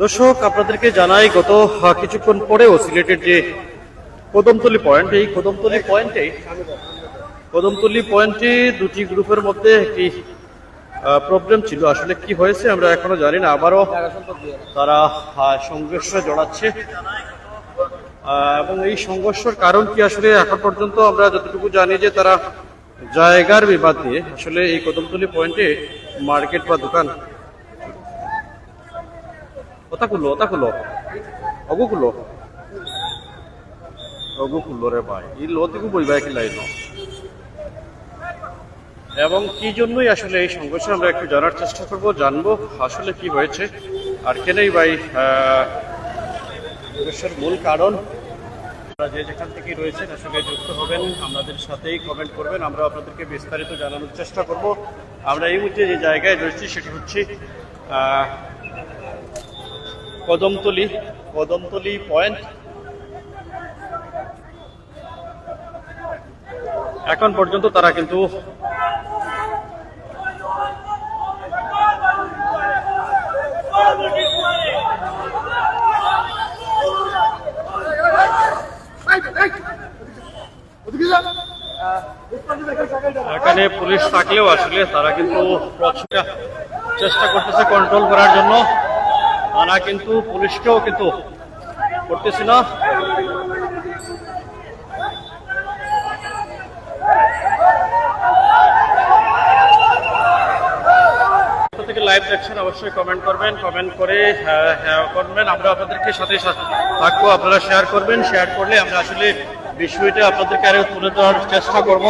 দর্শক, আপনাদেরকে জানাই, গত কিছুক্ষণ পরেও সিলেটের যে কদমতলি পয়েন্ট, এই কদমতলি পয়েন্টে কদমতলি পয়েন্টে দুটি গ্রুপের মধ্যে একটি প্রবলেম ছিল। আসলে কি হয়েছে আমরা এখনও জানি না। আবারও তারা সংঘর্ষে জড়াচ্ছে। এবং এই সংঘর্ষের কারণ কি আসলে এখন পর্যন্ত আমরা যতটুকু জানি যে তারা জায়গার বিবাদ দিয়ে আসলে এই কদমতলি পয়েন্টে মার্কেট বা দোকান ওটা খুললো ওটা খুললো খুললো খুললো রে ভাই, এই লতিকু বইবা কি লাইন? এবং কি জন্যই আসলে এই সংঘর্ষে আমরা একটু জানার চেষ্টা করব, জানব আসলে কি হয়েছে, আর কেনই ভাই সংঘর্ষের মূল কারণ? আপনারা যে যেখান থেকে রয়েছেন, আসলে যুক্ত হবেন, আমাদের সাথেই কমেন্ট করবেন, আমরা আপনাদেরকে বিস্তারিত জানানোর চেষ্টা করব। আমরা এই মুহূর্তে যে জায়গায় রয়েছি, সেটি হচ্ছে কদমতলি। কদমতলি পয়েন্ট এখন পর্যন্ত তারা কিন্তু এখানে পুলিশ থাকলেও আসলে তারা কিন্তু চেষ্টা করতেছে কন্ট্রোল করার জন্য। তারা কিন্তু পুলিশকেও কিন্তু করতেছে না। কোথা থেকে লাইভ দেখছেন অবশ্যই কমেন্ট করবেন কমেন্ট করে হ্যাঁ, হ্যাঁ করবেন। আমরা আপনাদেরকে সাথে থাকব আপনারা শেয়ার করবেন। শেয়ার করলে আমরা আসলে বিষয়টা আপনাদেরকে আরও তুলে ধরার চেষ্টা করব।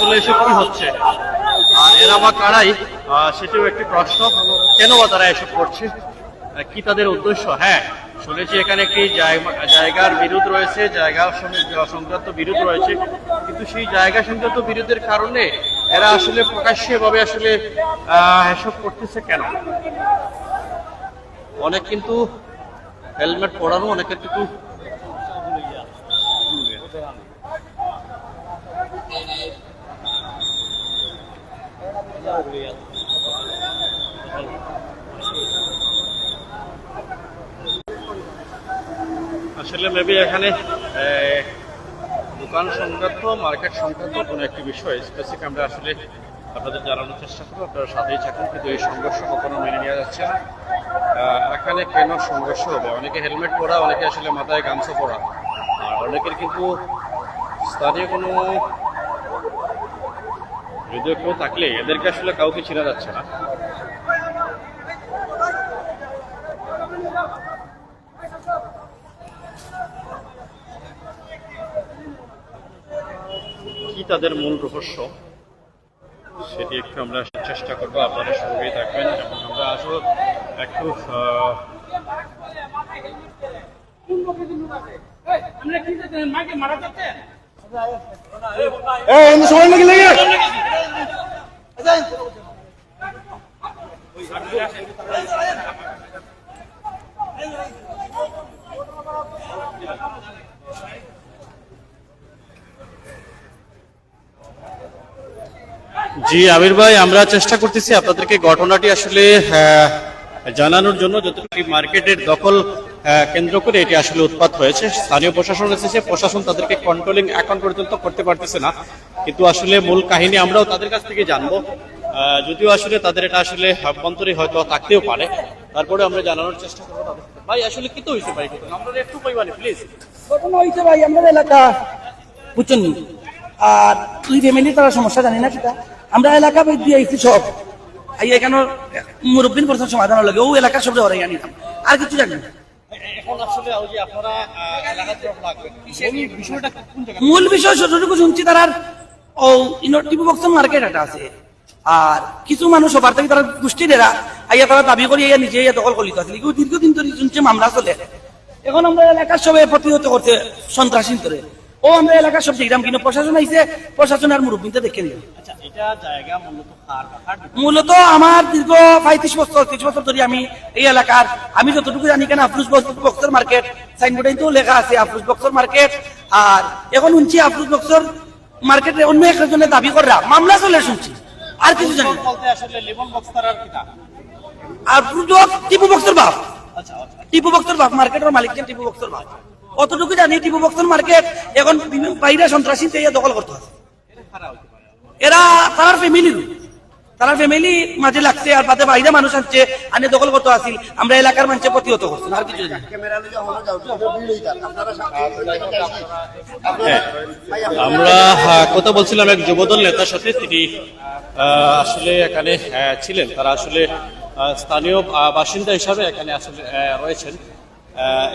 আসলে এসব কি হচ্ছে? আর এরা বা কারাই? সেটাও একটি প্রশ্ন। কেন বা তারা এসব করছে? কি তাদের উদ্দেশ্য? হ্যাঁ শুনেছি এখানে একটি জায়গা- জায়গার বিরোধ রয়েছে, জায়গা সংক্রান্ত বিরোধ রয়েছে। কিন্তু সেই জায়গা সংক্রান্ত বিরোধের কারণে এরা আসলে প্রকাশ্যে ভাবে আসলে এসব করতেছে কেন? অনেক কিন্তু হেলমেট পরানো অনেকের কিন্তু আসলে মেবি এখানে দোকান সংক্রান্ত মার্কেট সংক্রান্ত কোনো একটি বিষয় স্পেসিফিক আমরা আসলে আপনাদের জানানোর চেষ্টা করব, আপনারা সাথেই থাকুন, কিন্তু এই সংঘর্ষ কখনো মেনে নেওয়া যাচ্ছে না। এখানে কেন সংঘর্ষ হবে? অনেকে হেলমেট পরা, অনেকে আসলে মাথায় গামছা পরা। আর অনেকের কিন্তু স্থানীয় কোনো হৃদয় কেউ থাকলে এদেরকে আসলে কাউকে চেনা যাচ্ছে না। তাদের মূল রহস্য সেটি একটু আমরা চেষ্টা করব আপনারা সঙ্গেই থাকবেন এবং আমরা আসলে একটু এই সময় নাকি লেগে জি, আমির ভাই, আমরা চেষ্টা করতেছি আপনাদেরকে ঘটনাটি আসলে জানানোর জন্য, যতটুকু মার্কেটের দখল কেন্দ্র করে এটি আসলে উৎপাত হয়েছে। স্থানীয় প্রশাসন এসেছে, প্রশাসন তাদেরকে কন্ট্রোলিং এখন পর্যন্ত করতে পারতেছে না। কিন্তু আসলে মূল কাহিনী আমরাও তাদের কাছ থেকে জানব। যদিও আসলে তাদের এটা আসলে অভ্যন্তরে হয়তো থাকতেও পারে। তারপরে আমরা জানানোর চেষ্টা করব তাদের ভাই, আসলে কি তো হয়েছে ভাই আমরা একটু কইবানি প্লিজ ঘটনা হয়েছে ভাই, আমাদের এলাকা বুঝছেন আর তুই ফ্যামিলি তারা সমস্যা জানি না সেটা। আমরা এলাকা বেদ দিয়ে আইছি সব। আই এখানে মুরব্বিন করছে সমাধান লাগে ও এলাকা সব ধরে আনিলাম আর কিছু জানি মূল বিষয় যতটুকু শুনছি ও বক্সন মার্কেট একটা আছে। আর কিছু মানুষ সবার থেকে তারা গোষ্ঠীর এরা আইয়া তারা দাবি করি আইয়া নিজে ইয়া দখল করিত আছে এগুলো দীর্ঘদিন ধরে শুনছে মামলা চলে। এখন আমরা এলাকার সবাই প্রতিহত করতে সন্ত্রাসী ধরে। ও আমরা এলাকার সব দেখলাম কিন্তু প্রশাসন আইছে প্রশাসন আর মুরব্বীতে দেখে নিল। এটা জায়গা মূলত আমার দীর্ঘ পঁয়ত্রিশ বছর ত্রিশ বছর ধরে আমি এই এলাকার আমি যতটুকু জানি কেন আফরুজ বক্সর মার্কেট সাইনবোর্ডে তো লেখা আছে আফরুজ বক্সর মার্কেট আর এখন শুনছি আফরুজ বক্সর মার্কেটে অন্য একজনের দাবি করা মামলা চলে শুনছি আর কিছু জানি আর টিপু বক্সের বাপ। আচ্ছা আচ্ছা। টিপু বক্সের বাপ মার্কেটের মালিক টিপু বক্সের বাপ। অতটুকু জানি টিপু বক্সের মার্কেট এখন বাইরে সন্ত্রাসী দখল করতে আছে। এরা তার ফ্যামিলির তার ফ্যামিলি মাঝে লাগছে আর বাদে বাইরে মানুষ আসছে আনে দখল করতে আসিল। আমরা এলাকার মানুষের প্রতিহত করছি আর কিছু হ্যাঁ, আমরা কথা বলছিলাম এক যুবদল নেতার সাথে। তিনি আসলে এখানে ছিলেন। তারা আসলে স্থানীয় বাসিন্দা হিসাবে এখানে আসলে রয়েছেন।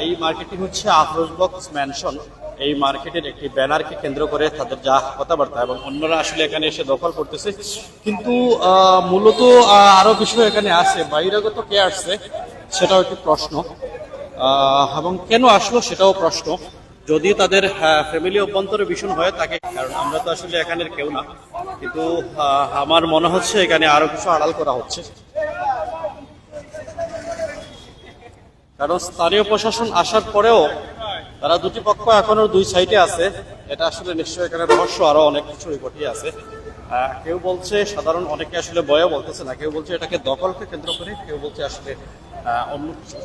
এই মার্কেটটি হচ্ছে আফরোজ বক্স ম্যানশন এই মার্কেটের একটি ব্যানারকে কেন্দ্র করে তাদের যা কথাবার্তা এবং অন্যরা আসলে এখানে এসে দখল করতেছে। কিন্তু মূলত আহ, আরও বিষয় এখানে আছে। বহিরাগত কে আসছে সেটাও একটি প্রশ্ন। এবং কেন আসলো সেটাও প্রশ্ন। যদি তাদের ফ্যামিলি অভ্যন্তরে ভীষণ হয় তাকে কারণ আমরা তো আসলে এখানের কেউ না। কিন্তু আমার মনে হচ্ছে এখানে আরও কিছু আড়াল করা হচ্ছে। কারণ স্থানীয় প্রশাসন আসার পরেও তারা দুটি পক্ষ এখনও দুই সাইডে আছে। এটা আসলে নিশ্চয়ই এখানে রহস্য, আরও অনেক কিছু ঘটিয়ে আছে। কেউ বলছে সাধারণ, অনেকে আসলে বয়া বলতেছে না। কেউ বলছে এটাকে দখলকে কেন্দ্র করে, কেউ বলছে আসলে অন্য কিছু।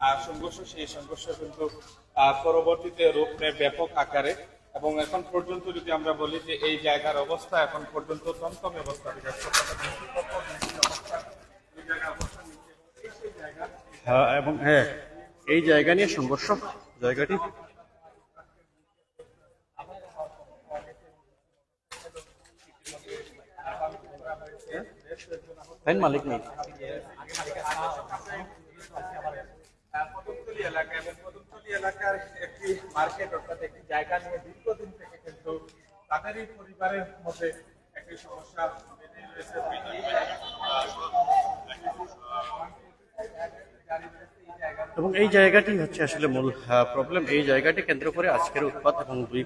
আর সংঘর্ষ সেই সংঘর্ষ কিন্তু আহ, পরবর্তীতে রূপ নেয় ব্যাপক আকারে এবং এখন পর্যন্ত যদি আমরা বলি যে এই জায়গার অবস্থা এখন পর্যন্ত থমথমে অবস্থা বিরাজ করতেছে। এই জায়গার অবস্থা নিচে এবং এই সেই জায়গা হ্যাঁ এবং হ্যাঁ এই জায়গা নিয়ে সংঘর্ষ জায়গাটি। ফাইন মালিক নেই। কদমতলী এলাকা এবং কদমতলী এলাকার একটি মার্কেট অর্থাৎ একটি জায়গা নিয়ে দীর্ঘদিন থেকে কিন্তু তাদেরই পরিবারের মধ্যে একটি সমস্যা রয়েছে। এবং এই জায়গাটি হচ্ছে আসলে মূল প্রবলেম এই জায়গাটি কেন্দ্র করে আজকের উৎপাত এবং দুই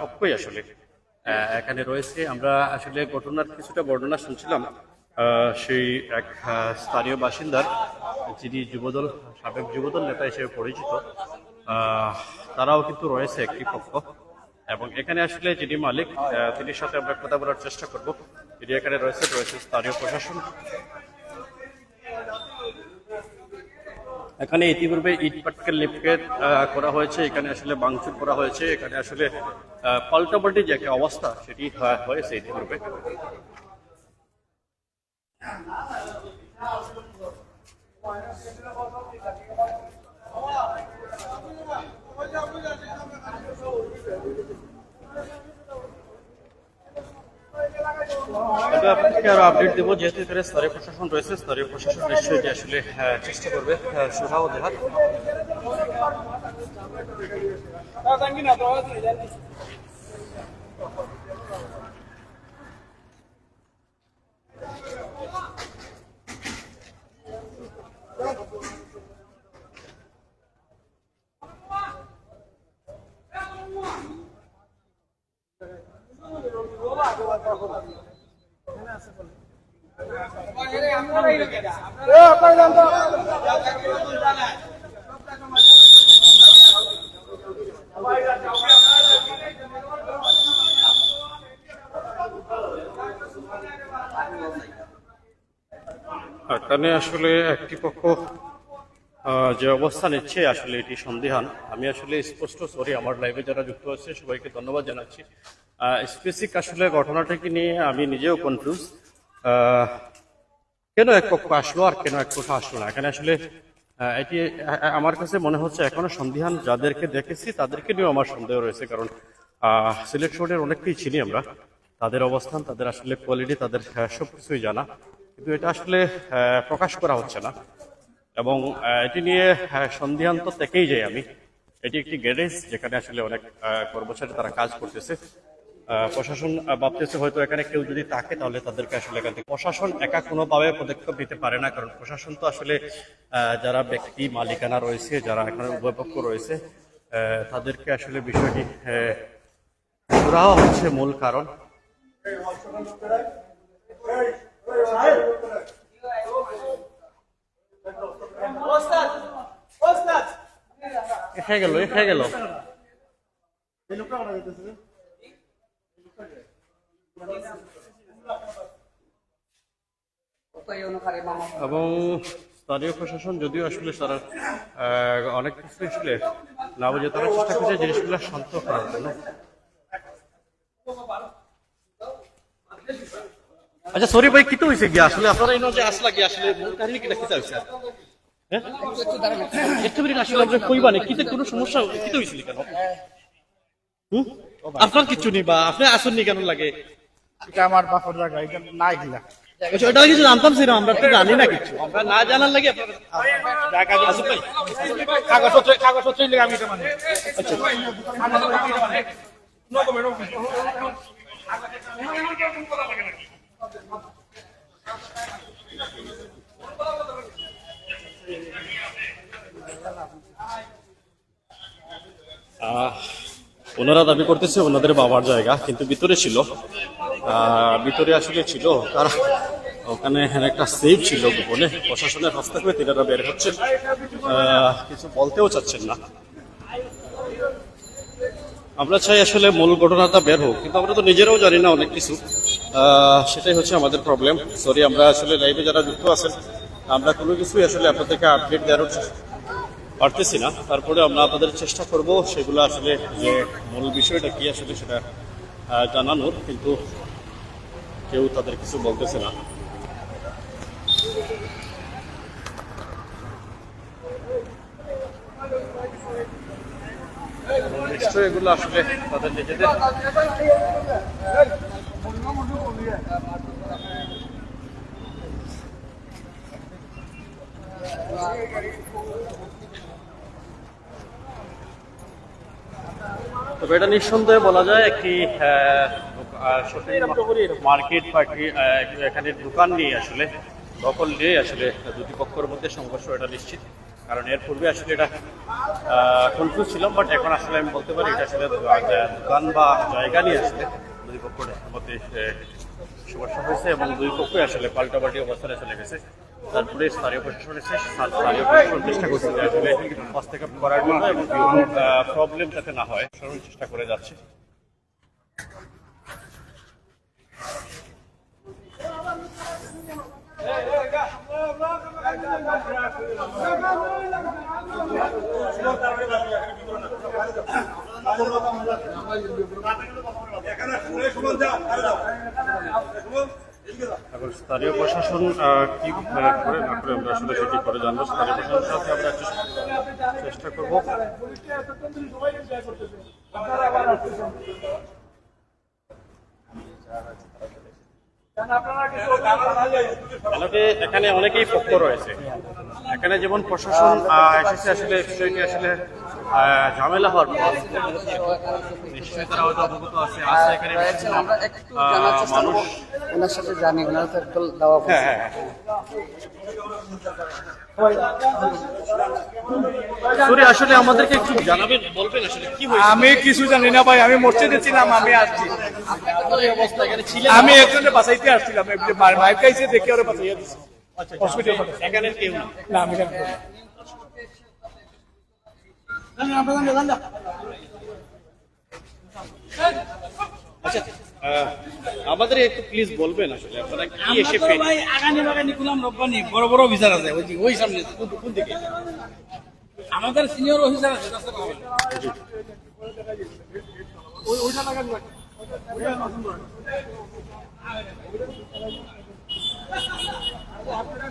পক্ষই আসলে এখানে রয়েছে। আমরা আসলে ঘটনার কিছুটা বর্ণনা শুনছিলাম সেই এক স্থানীয় বাসিন্দার, যিনি যুবদল, সাবেক যুবদল নেতা হিসেবে পরিচিত তারাও কিন্তু রয়েছে একটি পক্ষ। এবং এখানে আসলে যিনি মালিক তিনি সাথে আমরা কথা বলার চেষ্টা করব। তিনি এখানে রয়েছে রয়েছে স্থানীয় প্রশাসন। এখানে ইতিপূর্বে ইট পাটকেল লিফকেট করা হয়েছে, এখানে আসলে বাংচুর করা হয়েছে, এখানে আসলে পাল্টাপাল্টি যে একটা অবস্থা সেটি হয়- হয়েছে ইতিপূর্বে। আমরা আপনাদেরকে আরও আপডেট দেবো। যেহেতু এখানে স্তরীয় প্রশাসন রয়েছে স্তরীয় প্রশাসন নিশ্চয়ই যে আসলে আহ, চেষ্টা করবে আহ, সুরাহ দেওয়ার এখানে আসলে একটি পক্ষ যে অবস্থা নিচ্ছে, আসলে এটি সন্দেহান। আমি আসলে স্পষ্ট সরি, আমার লাইভে যারা যুক্ত আছে, সবাইকে ধন্যবাদ জানাচ্ছি। স্পেসিক আসলে ঘটনাটাকে নিয়ে আমি নিজেও কনফিউজ কেন এক পক্ষ আসলো আর কেন এক পক্ষ আসলো না? এখানে আসলে এটি আমার কাছে মনে হচ্ছে এখনও সন্ধিহান যাদেরকে দেখেছি তাদেরকে নিয়েও আমার সন্দেহ রয়েছে কারণ সিলেট শহরের অনেককেই চিনি আমরা। তাদের অবস্থান তাদের আসলে কোয়ালিটি তাদের আহ, সবকিছুই জানা। কিন্তু এটা আসলে প্রকাশ করা হচ্ছে না। এবং এটি নিয়ে সন্ধিহান তো থেকেই যাই আমি। এটি একটি গ্যারেজ যেখানে আসলে অনেক কর্মচারী তারা কাজ করতেছে। প্রশাসন ভাবতেছে হয়তো এখানে কেউ যদি থাকে তাহলে তাদেরকে আসলে এখান থেকে প্রশাসন একা কোনোভাবে পদক্ষেপ নিতে পারে না কারণ প্রশাসন তো আসলে যারা ব্যক্তি মালিকানা রয়েছে যারা এখানে উভয়পক্ষ রয়েছে তাদেরকে আসলে বিষয়টি সুরাহা হচ্ছে মূল কারণ। খেয়ে গেল খেয়ে গেল। এবং স্থানীয় প্রশাসন যদিও আসলে তারা অনেক কিছু আসলে না বুঝে তারা চেষ্টা করছে জিনিসগুলো শান্ত করার জন্য। আচ্ছা সরি ভাই কিতো হয়েছে গিয়া? আসলে আপনারা এই যে আসলা গিয়া, আসলে মূল কাহিনী কিটা কিতা হয়েছে হ্যাঁ? একটু মিনিট আসলে আমরা কইবা না, কিতে কোনো সমস্যা, কিতে হয়েছিল কেন? আপনার কিচ্ছু নেই বা, আপনি আসেননি কেন লাগে? এটা আমার বাপর জায়গা এটা নাই আচ্ছা, ওটা কিছু জানতাম ছিল আমরা তো জানি না কিছু। আমরা না জানার লাগে কাগজপত্র কাগজপত্র আমি এটা মানে আহ, ওনারা দাবি করতেছে ওনাদের বাবার জায়গা, কিন্তু ভিতরে ছিল। ভিতরে আসলে ছিল, তারা ওখানে একটা সেফ ছিল গোপনে। প্রশাসনের হস্তক্ষেপে তিনারা বের হচ্ছেন। কিছু বলতেও চাচ্ছেন না। আমরা চাই আসলে মূল ঘটনাটা বের হোক, কিন্তু আমরা তো নিজেরাও জানি না অনেক কিছু। সেটাই হচ্ছে আমাদের প্রবলেম সরি আমরা আসলে লাইভে যারা যুক্ত আছেন, আমরা কোনো কিছুই আসলে আপনাদেরকে আপডেট দেওয়ার পারতেছি না। তারপরে আমরা আপনাদের চেষ্টা করব সেগুলো আসলে যে মূল বিষয়টা কি আসলে সেটা জানানোর, কিন্তু কেউ তাদের কিছু বলতেছে না। নিশ্চয়ই এগুলো আসলে তাদের নিজেদের তবে এটা নিঃসন্দেহে বলা যায় একটি মার্কেট একটি এখানে দোকান নিয়ে আসলে, দখল নিয়ে আসলে, দুটি পক্ষের মধ্যে সংঘর্ষ এটা নিশ্চিত। কারণ এর পূর্বে আসলে এটা কনফিউজ ছিলাম বাট এখন আসলে আমি বলতে পারি এটা আসলে দোকান বা জায়গা নিয়ে আসলে দুই পক্ষের মধ্যে সমস্যা হয়েছে এবং দুই পক্ষই আসলে পাল্টাপাল্টি অবস্থানে চলে গেছে। তারপরে স্থানীয় প্রশাসন স্থানীয় প্রশাসন চেষ্টা করছে যে আসলে হস্তক্ষেপ করার জন্য এবং প্রবলেম যাতে না হয় সর্বোচ্চ চেষ্টা করে যাচ্ছে। এখন স্থানীয় প্রশাসন কি করে না করে আমরা আসলে সেটি করে জানব। স্থানীয় প্রশাসনের সাথে আমরা চেষ্টা- করব। এখানে অনেকেই পক্ষ রয়েছে। এখানে যেমন প্রশাসন এসেছে আসলে, বিষয়টি আসলে ঝামেলা হওয়ার নিশ্চয়ই তারা হয়তো অবগত আছে। আছে এখানে আমরা একটু জানার চেষ্টা করব। মানুষ ওনার সাথে জানি ওনার তো একটু দেওয়া হ্যাঁ হ্যাঁ আসলে আমাদেরকে একটু জানাবেন বলবেন আসলে কি হয়েছে? আমি কিছু জানি না ভাই আমি মসজিদে ছিলাম আমি আসছি। আপনার এই অবস্থা? এখানে ছিলেন? আমি একজনে বাঁচাইতে আসছিলাম দেখে ওরা বাঁচাইয়া দিচ্ছে আচ্ছা, আচ্ছা, এখানে কেউ না না আমি জানি না। আচ্ছা আমাদের একটু প্লিজ বলবেন আসলে আগানি বাগানি গুলাম বড় বড় অফিসার আছে ওই সামনে কোন দিকে? আমাদের সিনিয়র অফিসার আছে আপনারা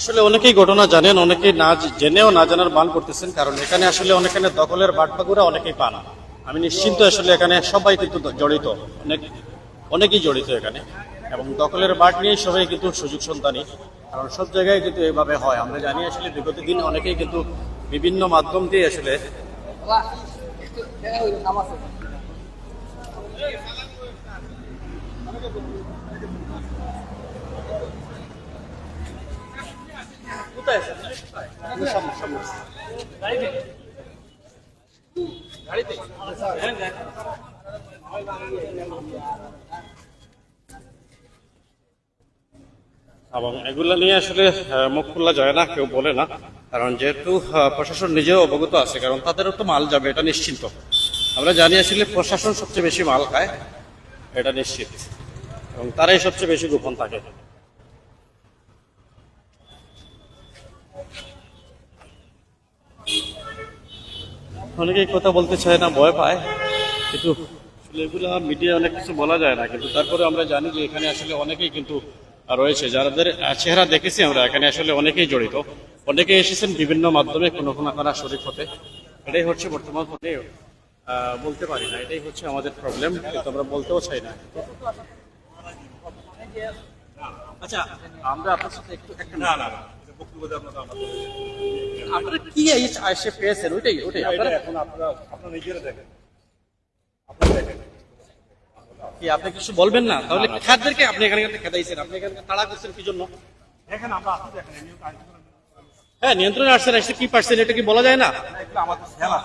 আসলে অনেকেই ঘটনা জানেন, অনেকেই না জেনেও না জানার বান করতেছেন, কারণ এখানে আসলে অনেকখানে দখলের বাটপাগুরা অনেকেই পান আমি নিশ্চিন্ত আসলে এখানে সবাই কিন্তু জড়িত, অনেক অনেকেই জড়িত এখানে। এবং দখলের বাট নিয়ে সবাই কিন্তু সুযোগ সন্তানই কারণ সব জায়গায় কিন্তু এভাবে হয়। আমরা জানি আসলে বিগত দিন অনেকেই কিন্তু বিভিন্ন মাধ্যম দিয়ে আসলে এবং এগুলা নিয়ে আসলে মুখ খোলা যায় না, কেউ বলে না। কারণ যেহেতু প্রশাসন নিজেও অবগত আছে, কারণ তাদেরও তো মাল যাবে, এটা নিশ্চিন্ত। আমরা জানি আসলে প্রশাসন সবচেয়ে বেশি মাল খায়, এটা নিশ্চিত। এবং তারাই সবচেয়ে বেশি গোপন থাকে। অনেকেই কথা বলতে চায় না, ভয় পায়। কিন্তু এগুলা মিডিয়া অনেক কিছু বলা যায় না, কিন্তু তারপরে আমরা জানি যে এখানে আসলে অনেকেই কিন্তু রয়েছে। যাদের চেহারা দেখেছি আমরা, এখানে আসলে অনেকেই জড়িত। অনেকেই এসেছেন বিভিন্ন মাধ্যমে, কোনো কোনো করা শরীর হতে এটাই হচ্ছে বর্তমান হতে বলতে পারি না। এটাই হচ্ছে আমাদের প্রবলেম কিন্তু আমরা বলতেও চাই না। আচ্ছা আমরা আপনার সাথে একটু একটা না না। আপনারা কি এসে পেয়েছেন? ওইটাই ওইটাই। আপনারা এখন আপনারা আপনারা নিজেরা দেখেন। আপনারা দেখেন। কি আপনি কিছু বলবেন না? তাহলে খাদ্যদেরকে আপনি এখানে খেদাইছেন আপনি এখানে তাড়া করছেন কি জন্য? দেখেন আমরা আসলে দেখেন। হ্যাঁ নিয়ন্ত্রণে আসছেন আসছে কি পারছেন এটা কি বলা যায় না? আমাদের খেলা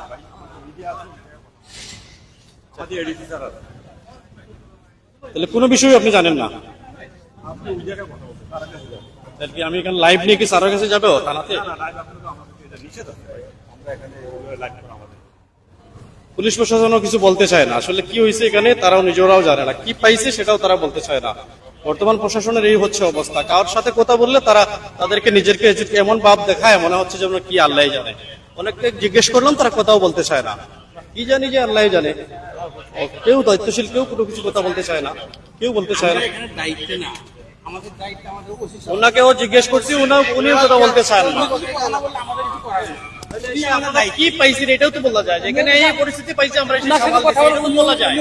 তাহলে কোনো বিষয় আপনি জানেন না। আপনি ওই জায়গায় কথা বলছেন তারা কাছে যাবেন তাহলে আমি এখানে লাইভ নিয়ে কি স্যারের কাছে যাব থানাতে? পুলিশ প্রশাসনও কিছু বলতে চায় না। আসলে কি হয়েছে এখানে তারাও নিজেরাও জানে না। কি পাইছে সেটাও তারা বলতে চায় না। বর্তমান প্রশাসনের এই হচ্ছে অবস্থা। কারোর সাথে কথা বললে তারা তাদেরকে নিজেকে এমন ভাব দেখায় মনে হচ্ছে যেন কি আল্লাহ জানে। অনেককে জিজ্ঞেস করলাম তারা কথাও বলতে চায় না। কি জানি যে আল্লাহ জানে। কেউ দায়িত্বশীল কেউ কোনো কিছু কথা বলতে চায় না। কেউ বলতে চায় না। ওনাকেও জিজ্ঞেস করছি উনি উনিও কথা বলতে চান না। কি পাইছি এটাও তো বলা যায়। যে এখানে এই পরিস্থিতি পাইছি আমরা এসে সামাল দিছি, এটাও বলা যায়।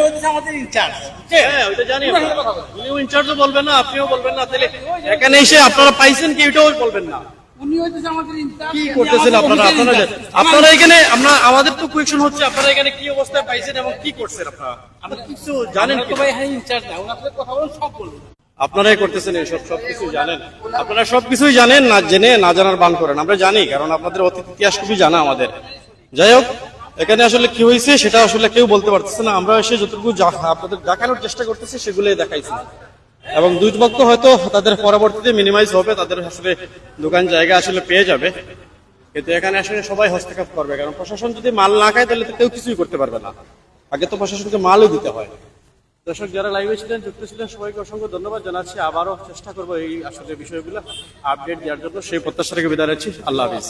হ্যাঁ ওইটা জানি উনিও ইনচার্জও বলবেন না আপনিও বলবেন না। তাহলে এখানে এসে আপনারা পাইছেন কি এটাও বলবেন না। উনি হইতেছে আমাদের ইনচার্জ কি করতেছেন আপনারা? আপনারা আপনারা এখানে আমরা আমাদের তো কোয়েকশন হচ্ছে আপনারা এখানে কি অবস্থায় পাইছেন এবং কি করছেন আপনারা? আপনারা কিছু জানেন কি? ভাই হ্যাঁ ইনচার্জ না। ওনার কথা বলেন সব বলব আপনারাই করতেছেন এইসব সবকিছু জানেন। আপনারা সবকিছুই জানেন, না জেনে, না জানার বান করেন। আমরা জানি, কারণ আপনাদের অতীত ইতিহাস খুবই জানা আমাদের। যাই হোক, এখানে আসলে কি হয়েছে সেটা আসলে কেউ বলতে পারতেছে না। আমরা এসে যতটুকু আপনাদের দেখানোর চেষ্টা করতেছি, সেগুলোই দেখাইছি। এবং দুই পক্ষ হয়তো তাদের পরবর্তীতে মিনিমাইজ হবে, তাদের আসলে দোকান জায়গা আসলে পেয়ে যাবে। কিন্তু এখানে আসলে সবাই হস্তক্ষেপ করবে, কারণ প্রশাসন যদি মাল না খায়, তাহলে তো কেউ কিছুই করতে পারবে না। আগে তো প্রশাসনকে মালও দিতে হয়। দর্শক, যারা লাইভে ছিলেন যুক্ত ছিলেন, সবাইকে অসংখ্য ধন্যবাদ জানাচ্ছি। আবারও চেষ্টা করব এই আসলে বিষয়গুলো আপডেট দেওয়ার জন্য। সেই প্রত্যাশা থেকে বিদায় রাখছি আল্লাহ হাফিজ।